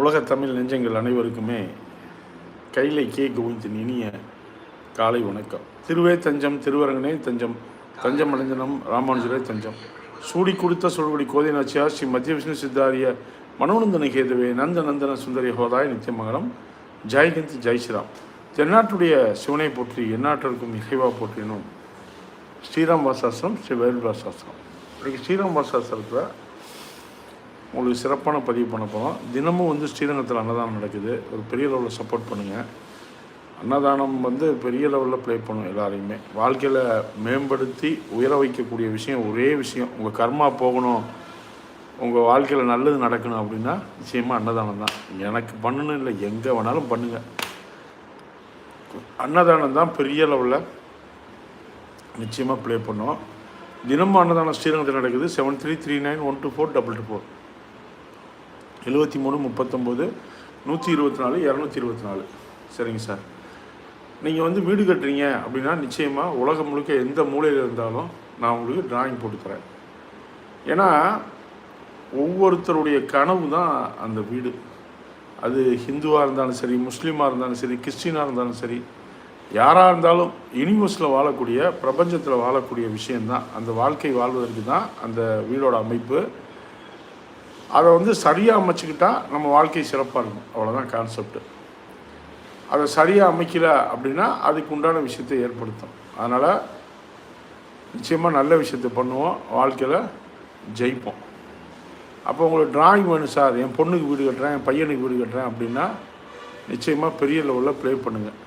உலக தமிழ் நெஞ்சங்கள் அனைவருக்குமே கைலை கே கோவிந்தின் இனிய காலை வணக்கம். திருவே தஞ்சம் திருவரங்கனே தஞ்சம் தஞ்சம் அடைஞ்சனம் ராமானுஜரே தஞ்சம். சூடி கொடுத்த சொல்வடி கோதை நாச்சியார் ஸ்ரீ மத்திய விஷ்ணு சித்தாரிய மனோநந்தன கேதுவே நந்த நந்தன சுந்தரி ஹோதாய் நித்தியமங்கலம் ஜெய்கந்த் ஜெய் ஸ்ரீராம். தென்னாட்டுடைய சிவனை போற்றி எந்நாட்டிற்கும் இசைவா போற்றினும். ஸ்ரீராம் வாசாஸ்திரம் ஸ்ரீ வேல்வாசாஸ்திரம் வாசாஸ்திரம் ஸ்ரீராம் வாசாஸ்திரத்தில் உங்களுக்கு சிறப்பான பதிவு பண்ண போகிறோம் தினமும் வந்து ஸ்ரீரங்கத்தில் அன்னதானம் நடக்குது. ஒரு பெரிய லெவலில் சப்போர்ட் பண்ணுங்கள் அன்னதானம் வந்து பெரிய லெவலில் ப்ளே பண்ணும் எல்லாரையுமே. வாழ்க்கையில் மேம்படுத்தி உயர வைக்கக்கூடிய விஷயம் ஒரே விஷயம். உங்கள் கர்மா போகணும். உங்கள் வாழ்க்கையில் நல்லது நடக்கணும் அப்படின்னா நிச்சயமாக அன்னதானம் தான். எனக்கு பண்ணணும் இல்லை எங்கே வேணாலும் பண்ணுங்கள் அன்னதானம் தான் பெரிய லெவலில் நிச்சயமாக ப்ளே பண்ணும். தினமும் அன்னதானம் ஸ்ரீரங்கத்தில் நடக்குது. Seven three three nine one two four double two four எழுபத்தி மூணு முப்பத்தொம்போது நூற்றி இருபத்தி நாலு இரநூத்தி இருபத்தி நாலு. சரிங்க சார். நீங்கள் வந்து வீடு கட்டுறீங்க அப்படின்னா நிச்சயமாக உலகம் முழுக்க எந்த மூலையில் இருந்தாலும் நான் உங்களுக்கு டிராயிங் போட்டு தரேன். ஏன்னா ஒவ்வொருத்தருடைய கனவு தான் அந்த வீடு. அது ஹிந்துவாக இருந்தாலும் சரி முஸ்லீமாக இருந்தாலும் சரி கிறிஸ்டினாக இருந்தாலும் சரி யாராக இருந்தாலும் யூனிவர்ஸில் வாழக்கூடிய பிரபஞ்சத்தில் வாழக்கூடிய விஷயந்தான் அந்த வாழ்க்கை வாழ்வதற்கு தான் அந்த வீடோட அமைப்பு. அதை வந்து சரியாக அமைச்சிக்கிட்டால் நம்ம வாழ்க்கை சிறப்பாக இருக்கும். அவ்வளோதான் கான்செப்ட் அதை சரியாக அமைக்கல அப்படின்னா அதுக்கு உண்டான விஷயத்தை ஏற்படுத்தும். அதனால் நிச்சயமாக நல்ல விஷயத்தை பண்ணுவோம். வாழ்க்கையில் ஜெயிப்போம். அப்போ உங்களுக்கு டிராயிங் வேணும் சார் என் பொண்ணுக்கு வீடு கட்டுறேன் என் பையனுக்கு வீடு கட்டுறேன் அப்படின்னா நிச்சயமாக பெரிய லெவலில் ப்ளே பண்ணுங்கள்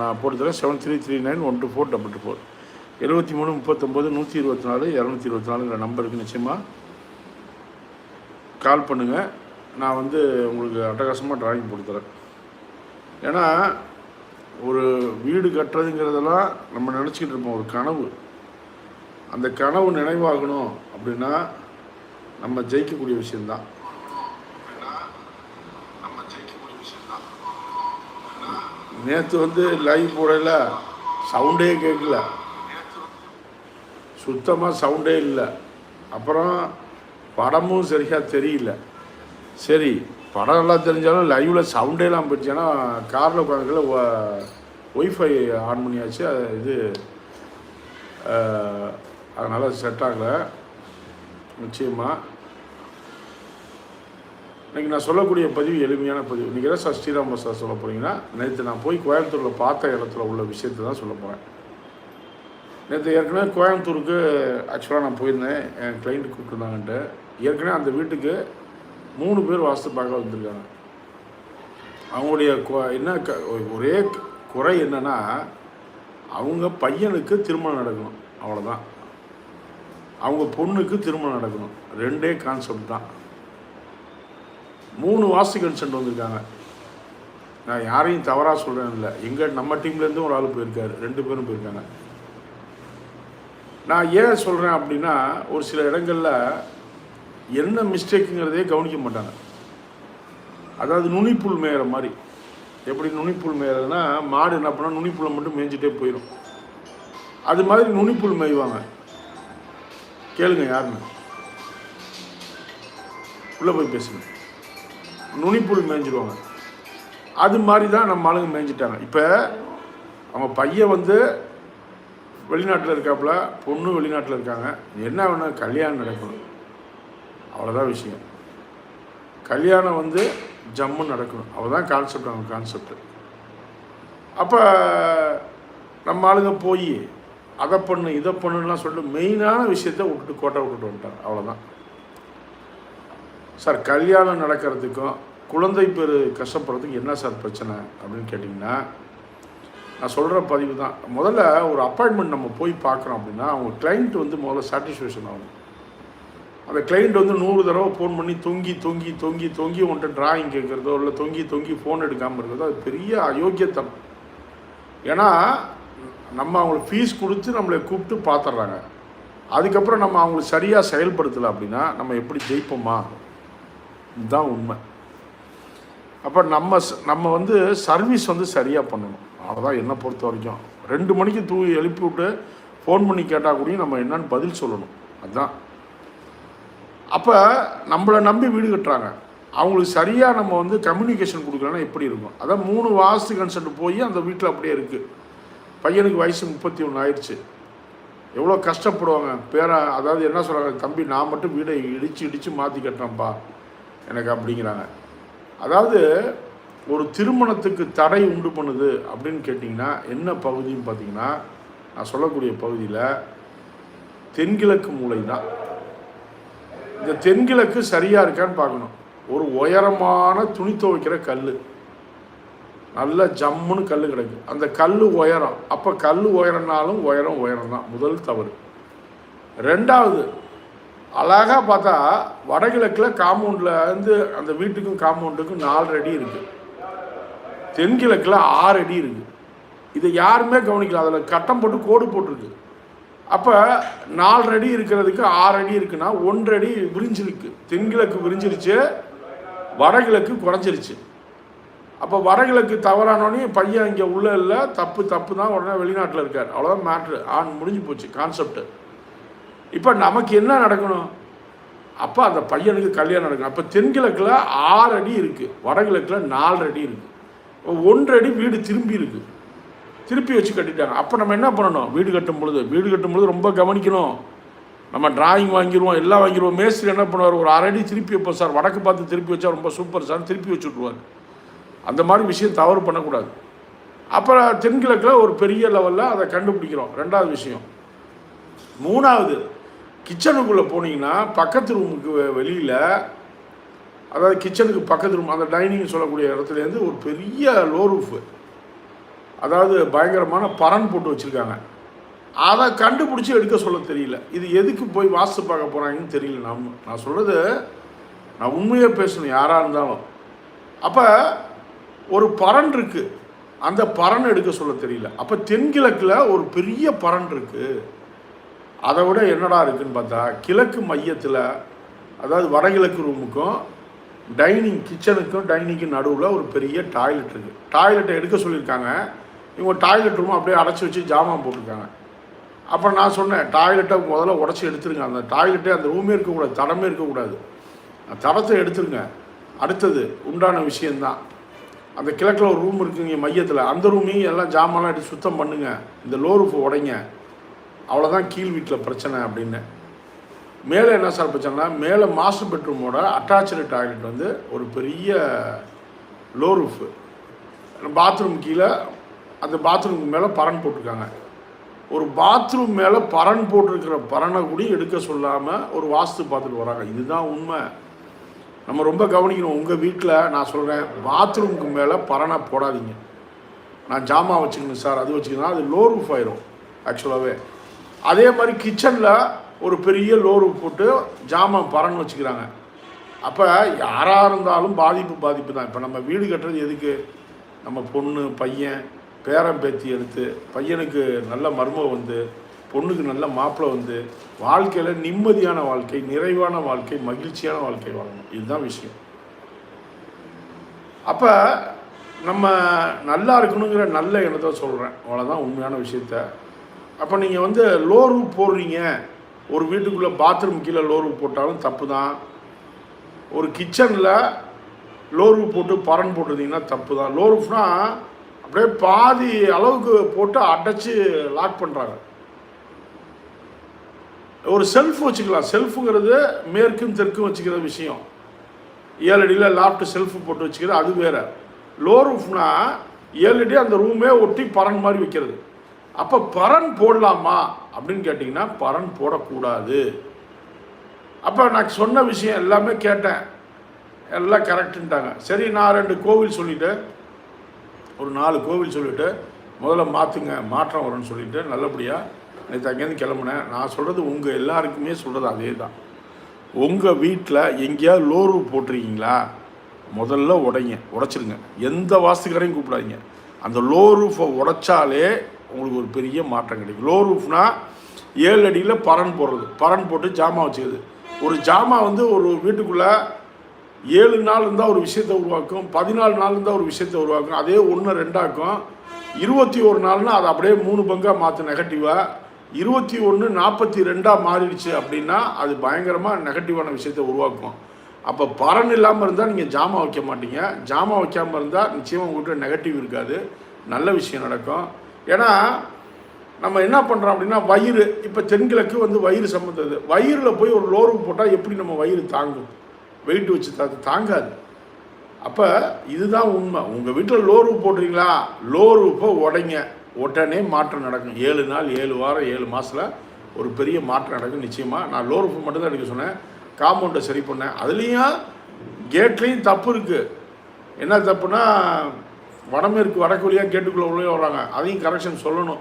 நான் போட்டுத்தரேன் seven three three nine one two four double two four எழுபத்தி மூணு முப்பத்தொம்போது நூற்றி இருபத்தி நாலு இரநூத்தி இருபத்தி நாலுங்கிற நம்பருக்கு நிச்சயமாக கால் பண்ணுங்கள் நான் வந்து உங்களுக்கு அட்டகாசமாக டிராயிங் கொடுத்துறேன் ஏன்னா ஒரு வீடு கட்டுறதுங்கிறதெல்லாம் நம்ம நினச்சிக்கிட்டு இருப்போம். ஒரு கனவு. அந்த கனவு நினைவாகணும் அப்படின்னா நம்ம ஜெயிக்கக்கூடிய விஷயந்தான் நேற்று வந்து லைவ் போடல. சவுண்டே கேட்கல. சுத்தமாக சவுண்டே இல்லை. அப்புறம் படமும் சரியாக தெரியல. சரி படம் நல்லா தெரிஞ்சாலும் லைவில் சவுண்டே இல்லாமல் போயிடுச்சு ஏன்னா காரில் உட்காந்துக்கல ஒய்ஃபை ஆன் பண்ணியாச்சு. அது இது அதனால் செட் ஆகலை. நிச்சயமாக இன்றைக்கி நான் சொல்லக்கூடிய பதிவு எளிமையான பதிவு. இன்றைக்கி தான் சார் ஸ்ரீராம் சார் சொல்ல போகிறீங்கன்னா நேற்று நான் போய் கோயம்புத்தூரில் பார்த்த இடத்துல உள்ள விஷயத்தை தான் சொல்ல போகிறேன் நேற்று ஏற்கனவே கோயம்புத்தூருக்கு ஆக்சுவலாக நான் போயிருந்தேன். என் கிளைண்ட்டு கூப்பிட்டுருந்தாங்கன்ட்டு ஏற்கனவே அந்த வீட்டுக்கு மூணு பேர் வாஸ்து பார்க்க வந்திருக்காங்க. அவங்களுடைய கொ- என்ன க ஒரே குறை என்னென்னா அவங்க பையனுக்கு திருமணம் நடக்கணும். அவ்வளோதான் அவங்க பொண்ணுக்கு திருமணம் நடக்கணும். ரெண்டே கான்செப்ட் தான். மூணு வாஸ்து கன்சென்ட் வந்திருக்காங்க. நான் யாரையும் தவறாக சொல்கிறேன் இல்லை. எங்கள் நம்ம டீம்லேருந்து ஒரு ஆள் போயிருக்காரு. ரெண்டு பேரும் போயிருக்காங்க. நான் ஏன் சொல்கிறேன் அப்படின்னா ஒரு சில இடங்களில் என்ன மிஸ்டேக்குங்கிறதே கவனிக்க மாட்டாங்க. அதாவது நுனிப்புல் மேயிற மாதிரி. எப்படி நுனிப்புல் மேயறதுன்னா மாடு என்ன பண்ணால் நுனிப்புல்லை மட்டும் மேய்ஞ்சிட்டே போயிடும் அது மாதிரி நுனிப்புல் மேய்வாங்க. கேளுங்க யாருன்னு. உள்ளே போய் பேசுங்க. நுனிப்புல் மேய்ஞ்சிடுவாங்க அது மாதிரி தான் நம்ம ஆளுங்க மேய்ஞ்சிட்டாங்க. இப்போ அவங்க பையன் வந்து வெளிநாட்டில் இருக்காப்புல பொண்ணு வெளிநாட்டில் இருக்காங்க. என்ன வேணும் கல்யாணம் நடக்கணும். அவ்வளோதான் விஷயம். கல்யாணம் வந்து ஜம்மு நடக்கணும். அவ்வளோதான் கான்செப்ட் அவங்க கான்செப்ட் அப்போ நம்ம ஆளுங்க போய் அதை பண்ணு இதை பண்ணுலாம் சொல்லிட்டு மெயினான விஷயத்த விட்டுட்டு கோட்டை விட்டுட்டு வந்துட்டார் அவ்வளோதான் சார் கல்யாணம் நடக்கிறதுக்கும் குழந்தை பேர் கஷ்டப்படுறதுக்கு என்ன சார் பிரச்சனை அப்படின்னு கேட்டிங்கன்னா நான் சொல்கிற பதிவு தான். முதல்ல ஒரு அப்பாயின்மெண்ட் நம்ம போய் பார்க்குறோம் அப்படின்னா அவங்க கிளைண்ட் வந்து முதல்ல சாட்டிஸ்ஃபேக்ஷன் ஆகும். அந்த கிளைண்ட் வந்து நூறு தடவை ஃபோன் பண்ணி தொங்கி தொங்கி தொங்கி தொங்கி உன்ட்ட டிராயிங் கேட்குறதோ இல்லை தொங்கி தொங்கி ஃபோன் எடுக்காமல் இருக்கிறதோ அது பெரிய அயோக்கியத்தனம். ஏன்னா நம்ம அவங்களுக்கு ஃபீஸ் கொடுத்து நம்மளை கூப்பிட்டு பார்த்துட்றாங்க. அதுக்கப்புறம் நம்ம அவங்களுக்கு சரியாக செயல்படுத்தலை அப்படின்னா நம்ம எப்படி ஜெயிப்போமா? இதுதான் உண்மை. அப்போ நம்ம நம்ம வந்து சர்வீஸ் வந்து சரியாக பண்ணணும். அவ்வளோதான் என்னை பொறுத்த வரைக்கும். ரெண்டு மணிக்கு தூ எழுப்பி விட்டு ஃபோன் பண்ணி கேட்டால் கூட நம்ம என்னன்னு பதில் சொல்லணும். அதுதான் அப்போ நம்மளை நம்பி வீடு கட்டுறாங்க. அவங்களுக்கு சரியாக நம்ம வந்து கம்யூனிகேஷன் கொடுக்கலன்னா எப்படி இருக்கும்? அதான் மூணு வாஸ்து கன்சல்ட் போய் அந்த வீட்டில் அப்படியே இருக்குது பையனுக்கு வயசு முப்பத்தி ஒன்று ஆயிடுச்சு. எவ்வளோ கஷ்டப்படுவாங்க? பேரா அதாவது என்ன சொல்கிறாங்க தம்பி நான் மட்டும் வீடை இடித்து இடித்து மாற்றி கட்டுறேன்ப்பா. எனக்கு அப்படிங்கிறாங்க. அதாவது ஒரு திருமணத்துக்கு தடை உண்டு பண்ணுது அப்படின்னு கேட்டிங்கன்னா என்ன பகுதின்னு பார்த்தீங்கன்னா நான் சொல்லக்கூடிய பகுதியில் தென்கிழக்கு மூலை தான் இந்த தென்கிழக்கு சரியாக இருக்கான்னு பார்க்கணும். ஒரு உயரமான துணி துவைக்கிற கல் நல்ல ஜம்முன்னு கல் கிடக்கு. அந்த கல் உயரம். அப்போ கல் உயரம்னாலும் உயரம் உயரம் தான் முதல் தவறு. ரெண்டாவது அழகாக பார்த்தா வடகிழக்கில் காம்பவுண்டில் இருந்து அந்த வீட்டுக்கும் காம்பவுண்டுக்கும் நாலு அடி இருக்குது தென்கிழக்கில் ஆறு அடி இருக்குது இதை யாருமே கவனிக்கல. அதில் கட்டம் போட்டு கோடு போட்டிருக்கு. அப்போ நாலரை அடி இருக்கிறதுக்கு ஆறு அடி இருக்குன்னா ஒன்றடி விரிஞ்சிருக்கு. தென்கிழக்கு விரிஞ்சிருச்சு வடகிழக்கு குறைஞ்சிருச்சு. அப்போ வடகிழக்கு தவறானோடனே பையன் இங்கே உள்ளே இல்லை தப்பு தப்பு தான் உடனே வெளிநாட்டில் இருக்கார். அவ்வளோதான் மேட்ரு ஆன் முடிஞ்சு போச்சு கான்செப்ட் இப்போ நமக்கு என்ன நடக்கணும்? அப்போ அந்த பையனுக்கு கல்யாணம் நடக்கணும். அப்போ தென்கிழக்கில் ஆறு அடி இருக்குது வடகிழக்கில் நாலு அடி இருக்குது ஒன்றடி வீடு திரும்பி இருக்குது திருப்பி வச்சு கட்டிட்டாங்க. அப்போ நம்ம என்ன பண்ணணும்? வீடு கட்டும் பொழுது வீடு கட்டும் பொழுது ரொம்ப கவனிக்கணும். நம்ம டிராயிங் வாங்கிடுவோம் எல்லாம் வாங்கிடுவோம் மேஸ்திரி என்ன பண்ணுவார்? ஒரு அரடி திருப்பி வைப்போம் சார். வடக்கு பார்த்து திருப்பி வச்சா ரொம்ப சூப்பர் சார் திருப்பி வச்சு விட்ருவார் அந்த மாதிரி விஷயம் தவறு பண்ணக்கூடாது. அப்புறம் தென்கிழக்கில் ஒரு பெரிய லெவலில் அதை கண்டுபிடிக்கிறோம். ரெண்டாவது விஷயம். மூணாவது கிச்சனுக்குள்ளே போனீங்கன்னா பக்கத்து ரூமுக்கு வெளியில் அதாவது கிச்சனுக்கு பக்கத்து ரூம் அந்த டைனிங் சொல்லக்கூடிய இடத்துலேருந்து ஒரு பெரிய லோ ரூஃபு அதாவது பயங்கரமான பரன் போட்டு வச்சுருக்காங்க. அதை கண்டுபிடிச்சி எடுக்க சொல்ல தெரியல. இது எதுக்கு போய் வாஸ்து பார்க்க போகிறாங்கன்னு தெரியல. நம்ம நான் சொல்கிறது நான் உண்மையாக பேசணும் யாராக இருந்தாலும். அப்போ ஒரு பரன் இருக்குது அந்த பரன் எடுக்க சொல்ல தெரியல. அப்போ தென்கிழக்கில் ஒரு பெரிய பரன் இருக்குது அதை விட என்னடா இருக்குதுன்னு பார்த்தா கிழக்கு மையத்தில் அதாவது வடகிழக்கு ரூமுக்கும் டைனிங் கிச்சனுக்கும் டைனிங்க்கும் நடுவில் ஒரு பெரிய டாய்லெட் இருக்குது டாய்லெட்டை எடுக்க சொல்லியிருக்காங்க. இவங்க டாய்லெட் ரூம் அப்படியே அடைச்சி வச்சு ஜாமான் போட்டிருக்காங்க. அப்புறம் நான் சொன்னேன் டாய்லெட்டை முதல்ல உடச்சி எடுத்துருங்க. அந்த டாய்லெட்டே அந்த ரூமே இருக்கக்கூடாது தடமே இருக்கக்கூடாது. அந்த தடத்தை எடுத்துருங்க. அடுத்தது உண்டான விஷயந்தான் அந்த கிழக்கில் ஒரு ரூம் இருக்குங்க மையத்தில். அந்த ரூமையும் எல்லாம் ஜாமான்லாம் எடுத்து சுத்தம் பண்ணுங்க. இந்த லோ ரூஃப் உடைங்க. அவ்வளோதான் கீழ் வீட்டில் பிரச்சனை அப்படின்னு. மேலே என்ன சார் பிரச்சனைனா மேலே மாஸ்டர் பெட்ரூமோட அட்டாச்சு டாய்லெட் வந்து ஒரு பெரிய லோ ரூஃபு பாத்ரூம் கீழே அந்த பாத்ரூமுக்கு மேலே பரன் போட்டிருக்காங்க. ஒரு பாத்ரூம் மேலே பரன் போட்டிருக்கிற பரனை கூட எடுக்க சொல்லாமல் ஒரு வாஸ்து பார்த்துட்டு வராங்க. இதுதான் உண்மை. நம்ம ரொம்ப கவனிக்கணும். உங்கள் வீட்டில் நான் சொல்கிறேன் பாத்ரூமுக்கு மேலே பரனை போடாதீங்க. நான் ஜாமான் வச்சுக்கணும் சார். அது வச்சுக்கணும் அது லோ ரூஃப் ஆயிரும் ஆக்சுவலாகவே அதே மாதிரி கிச்சனில் ஒரு பெரிய லோ போட்டு ஜாமான் பறன்னு வச்சுக்கிறாங்க. அப்போ யாராக இருந்தாலும் பாதிப்பு பாதிப்பு தான். இப்போ நம்ம வீடு கட்டுறது எதுக்கு? நம்ம பொண்ணு பையன் பேரன் பேத்தி எடுத்து பையனுக்கு நல்ல மர்மம் வந்து பொண்ணுக்கு நல்ல மாப்பிள்ளை வந்து வாழ்க்கையில் நிம்மதியான வாழ்க்கை நிறைவான வாழ்க்கை மகிழ்ச்சியான வாழ்க்கை வாழணும். இதுதான் விஷயம். அப்போ நம்ம நல்லா இருக்கணுங்கிற நல்ல எண்ணத்தை சொல்கிறேன் அவ்வளோதான் உண்மையான விஷயத்த. அப்போ நீங்கள் வந்து லோ போடுறீங்க. ஒரு வீட்டுக்குள்ளே பாத்ரூம் கீழே லோர்வு போட்டாலும் தப்பு தான் ஒரு கிச்சனில் லோர்வு போட்டு பரன் போட்டிருந்தீங்கன்னா தப்பு தான் லோர்வுனா அப்படியே பாதி அளவுக்கு போட்டு அடைச்சி லாக் பண்ணுறாங்க ஒரு செல்ஃப் வச்சுக்கலாம். செல்ஃபுங்கிறது மேற்கும் தெற்கும் வச்சுக்கிற விஷயம். ஏழடியில் அடியில் லாப்ட் செல்ஃப் போட்டு வச்சுக்கிறது அது வேறு. லோ ரூஃப்னா ஏழடி அந்த ரூமே ஒட்டி பரன் மாதிரி வைக்கிறது. அப்போ பரன் போடலாமா அப்படின்னு கேட்டிங்கன்னா பரன் போடக்கூடாது. அப்போ நான் சொன்ன விஷயம் எல்லாமே கேட்டேன். எல்லாம் கரெக்டுன்ட்டாங்க சரி நான் ரெண்டு கோவில் சொல்லிவிட்டு ஒரு நாலு கோவில் சொல்லிவிட்டு முதல்ல மாற்றுங்க மாற்றம் வரும்னு சொல்லிவிட்டு நல்லபடியாக நேற்று அங்கேருந்து கிளம்புனேன். நான் சொல்கிறது உங்கள் எல்லாருக்குமே சொல்கிறது அதே தான் உங்கள் வீட்டில் எங்கேயாவது லோ போட்டிருக்கீங்களா? முதல்ல உடைங்க உடைச்சிருங்க. எந்த வாஸ்துக்காரையும் கூப்பிடாதீங்க. அந்த லோ ரூஃபை உடைச்சாலே உங்களுக்கு ஒரு பெரிய மாற்றம் கிடைக்கும். லோ ரூஃப்னா ஏழு அடியில் பரன் போடுறது. பரன் போட்டு ஜாமா வச்சுக்கிறது. ஒரு ஜாமா வந்து ஒரு வீட்டுக்குள்ளே ஏழு நாள் இருந்தால் ஒரு விஷயத்தை உருவாக்கும் பதினாலு நாள் இருந்தால் ஒரு விஷயத்தை உருவாக்கும் அதே ஒன்று ரெண்டாக்கும். இருபத்தி ஒரு நாள்னா அதை அப்படியே மூணு பங்காக மாற்ற நெகட்டிவாக இருபத்தி ஒன்று நாற்பத்தி ரெண்டாக மாறிடுச்சு அப்படின்னா அது பயங்கரமாக நெகட்டிவான விஷயத்தை உருவாக்கும். அப்போ பரன் இல்லாமல் இருந்தால் நீங்கள் ஜாமா வைக்க மாட்டீங்க. ஜாமா வைக்காமல் இருந்தால் நிச்சயமாக உங்கள்கிட்ட நெகட்டிவ் இருக்காது. நல்ல விஷயம் நடக்கும். ஏன்னா நம்ம என்ன பண்ணுறோம் அப்படின்னா வயிறு இப்போ தென்கிழக்கு வந்து வயிறு சம்மந்தது வயிறில் போய் ஒரு லோர்வு போட்டால் எப்படி நம்ம வயிறு தாங்கும்? வெயிட் வச்சு அது தாங்காது. அப்போ இதுதான் உண்மை. உங்கள் வீட்டில் லோர்வு போடுறீங்களா? லோர்வுப்போ உடைங்க. உடனே மாற்றம் நடக்கும். ஏழு நாள் ஏழு வாரம் ஏழு மாதத்தில் ஒரு பெரிய மாற்றம் நடக்கும் நிச்சயமாக நான் லோர்வு மட்டும்தான் எடுக்க சொன்னேன். காம்பவுண்டை சரி பண்ணேன். அதுலேயும் கேட்லேயும் தப்பு இருக்குது என்ன தப்புனா வடமேற்கு வடக்கொழியாக கேட்டுக்குள்ளே உள்ளே வர்றாங்க. அதையும் கரெக்ஷன் சொல்லணும்.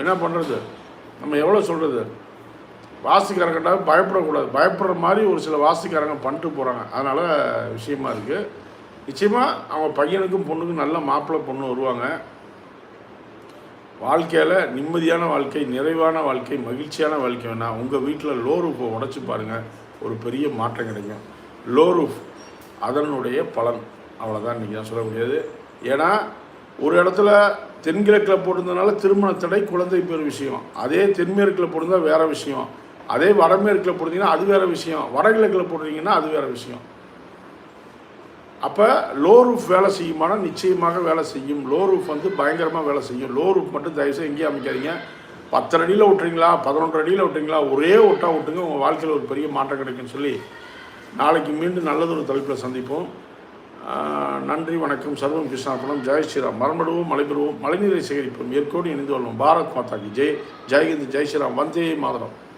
என்ன பண்ணுறது நம்ம எவ்வளோ சொல்கிறது வாசிக்காரங்கிட்ட பயப்படக்கூடாது. பயப்படுற மாதிரி ஒரு சில வாசிக்காரங்க பண்ணிட்டு போகிறாங்க அதனால் விஷயமா இருக்குது நிச்சயமாக அவங்க பையனுக்கும் பொண்ணுக்கும் நல்ல மாப்பிள்ளை பொண்ணு வருவாங்க. வாழ்க்கையில் நிம்மதியான வாழ்க்கை நிறைவான வாழ்க்கை மகிழ்ச்சியான வாழ்க்கை வேணால் உங்கள் வீட்டில் லோ ரூஃபை உடச்சி பாருங்கள் ஒரு பெரிய மாற்றம் கிடைக்கும். லோ ரூஃப் அதனுடைய பலன். அவ்வளோதான் இன்றைக்கி நான் சொல்ல முடியாது. ஏன்னா ஒரு இடத்துல தென்கிழக்கில் போட்டிருந்தனால திருமண தடை குழந்தை பேர் விஷயம். அதே தென்மேற்கில் போட்டிருந்தா வேறு விஷயம். அதே வடமேற்கில் போட்டிருந்தீங்கன்னா அது வேறு விஷயம். வடகிழக்கில் போட்டிருந்தீங்கன்னா அது வேறு விஷயம். அப்போ லோ ரூஃப் வேலை செய்யுமானா நிச்சயமாக வேலை செய்யும். லோ ரூஃப் வந்து பயங்கரமாக வேலை செய்யும். லோ ரூஃப் மட்டும் தயவுசெய்து எங்கேயும் அமைக்காதீங்க. பத்தரை அடியில் விட்டுறீங்களா? பதினொன்று அடியில் விட்டுறீங்களா? ஒரே ஒட்டா விட்டுங்க. உங்கள் வாழ்க்கையில் ஒரு பெரிய மாற்றம் கிடைக்கும்னு சொல்லி நாளைக்கு மீண்டும் நல்லதொரு தலைப்பில் சந்திப்போம். நன்றி வணக்கம். சர்வம் கிருஷ்ணாபுரம் ஜெய் ஸ்ரீராம். மரமடுவோம் மலைபெறுவோம். மழைநீரை சேகரிப்போம். ஏற்கோடு இணைந்து கொள்வோம். பாரத் மாதாக்கு. ஜெய். ஜெய்ஹிந்த். ஜெய் ஸ்ரீராம். வந்தே மாதரம்.